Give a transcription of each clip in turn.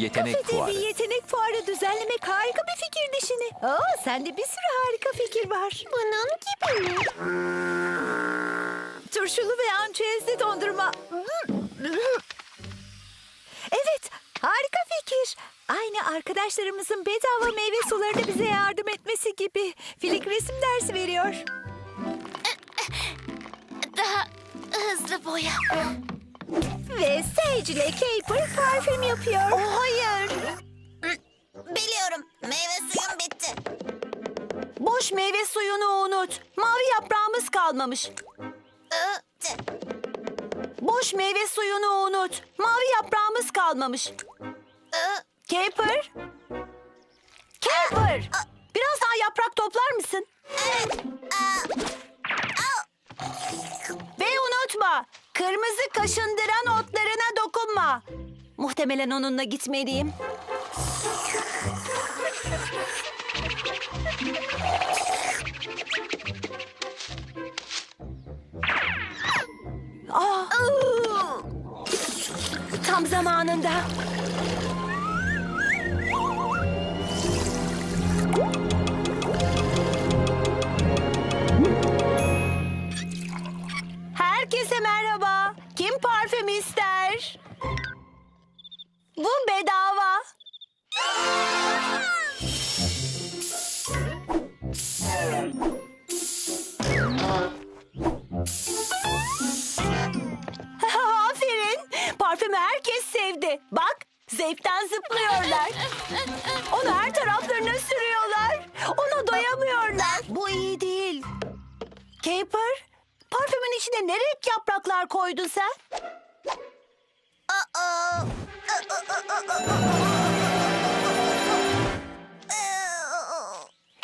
Yetenek Kafede fuarı. bir yetenek fuarı düzenlemek harika bir fikir dişini. Oo, sende bir sürü harika fikir var. Bunun gibi mi? Turşulu ve ançüezli dondurma. Evet, harika fikir. Aynı arkadaşlarımızın bedava meyve sularını bize yardım etmesi gibi. Filik resim dersi veriyor. Daha hızlı boya. Ve Sage ile Caper parfüm yapıyor. Oh, hayır. Biliyorum. Meyve suyum bitti. Boş meyve suyunu unut. Mavi yaprağımız kalmamış. Iı, tı. Boş meyve suyunu unut. Mavi yaprağımız kalmamış. Iı, Caper? Caper! Biraz daha yaprak toplar mısın? Evet. Aa, kırmızı kaşındıran otlarına dokunma. Muhtemelen onunla gitmeliyim. Aa, ıı. tam zamanında. Herkese merhaba. Parfüm ister? Bu bedava. Aferin. Parfümü herkes sevdi. Bak, zevkten zıplıyorlar. Onu her taraflarına sürüyorlar. İçine ne renk yapraklar koydun sen? aa.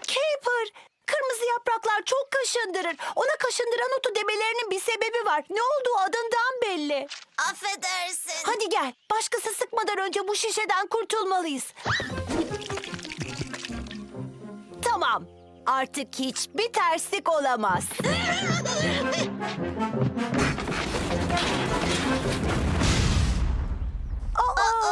Caper, kırmızı yapraklar çok kaşındırır. Ona kaşındıran otu demelerinin bir sebebi var. Ne olduğu adından belli. Affedersin. Hadi gel, başkası sıkmadan önce bu şişeden kurtulmalıyız. Tamam, artık hiçbir terslik olamaz. Aa!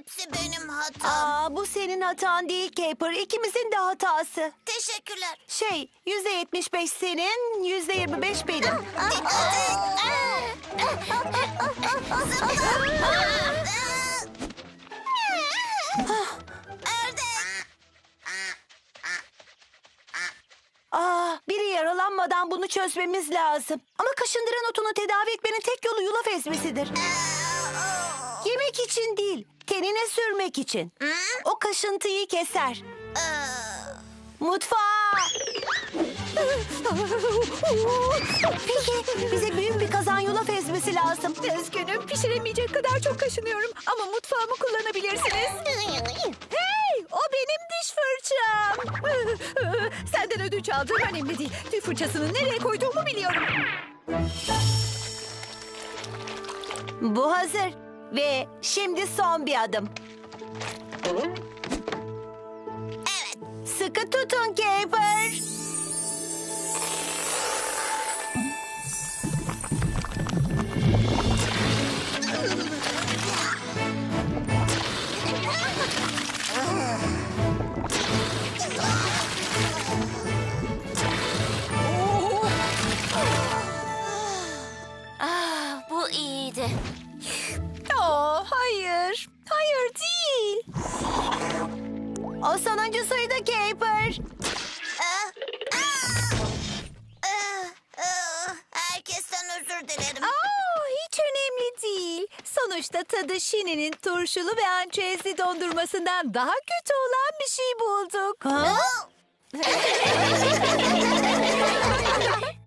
Ah, Hepsi benim hatam. Aa, bu senin hatan değil Caper, ikimizin de hatası. Teşekkürler. Şey, yüzde yetmiş beş senin, yüzde yirmi beş benim. Dikkat et. Aa, biri yaralanmadan bunu çözmemiz lazım. Ama kaşındıran otunu tedavi etmenin tek yolu yulaf ezmesidir. Yemek için değil, tenine sürmek için. O kaşıntıyı keser. Mutfağa. Peki, bize büyük bir kazan yulaf ezmesi lazım. Üzgünüm, pişiremeyecek kadar çok kaşınıyorum. Ama mutfağımı kullanabilirsiniz. Hey, o benim diş fırçam. Senden ödünç aldığım önemli değil. Tüy fırçasını nereye koyduğumu biliyorum. Bu hazır. Ve şimdi son bir adım. Evet. Sıkı tutun Caper. Ah, bu iyiydi. Hayır. Hayır değil. O sonuncusuydu Caper. Ah, ah, ah, ah. Herkesten özür dilerim. Aa, hiç önemli değil. Sonuçta tadı Şini'nin turşulu ve ançezli dondurmasından daha kötü olan bir şey bulduk. Ha? Ah.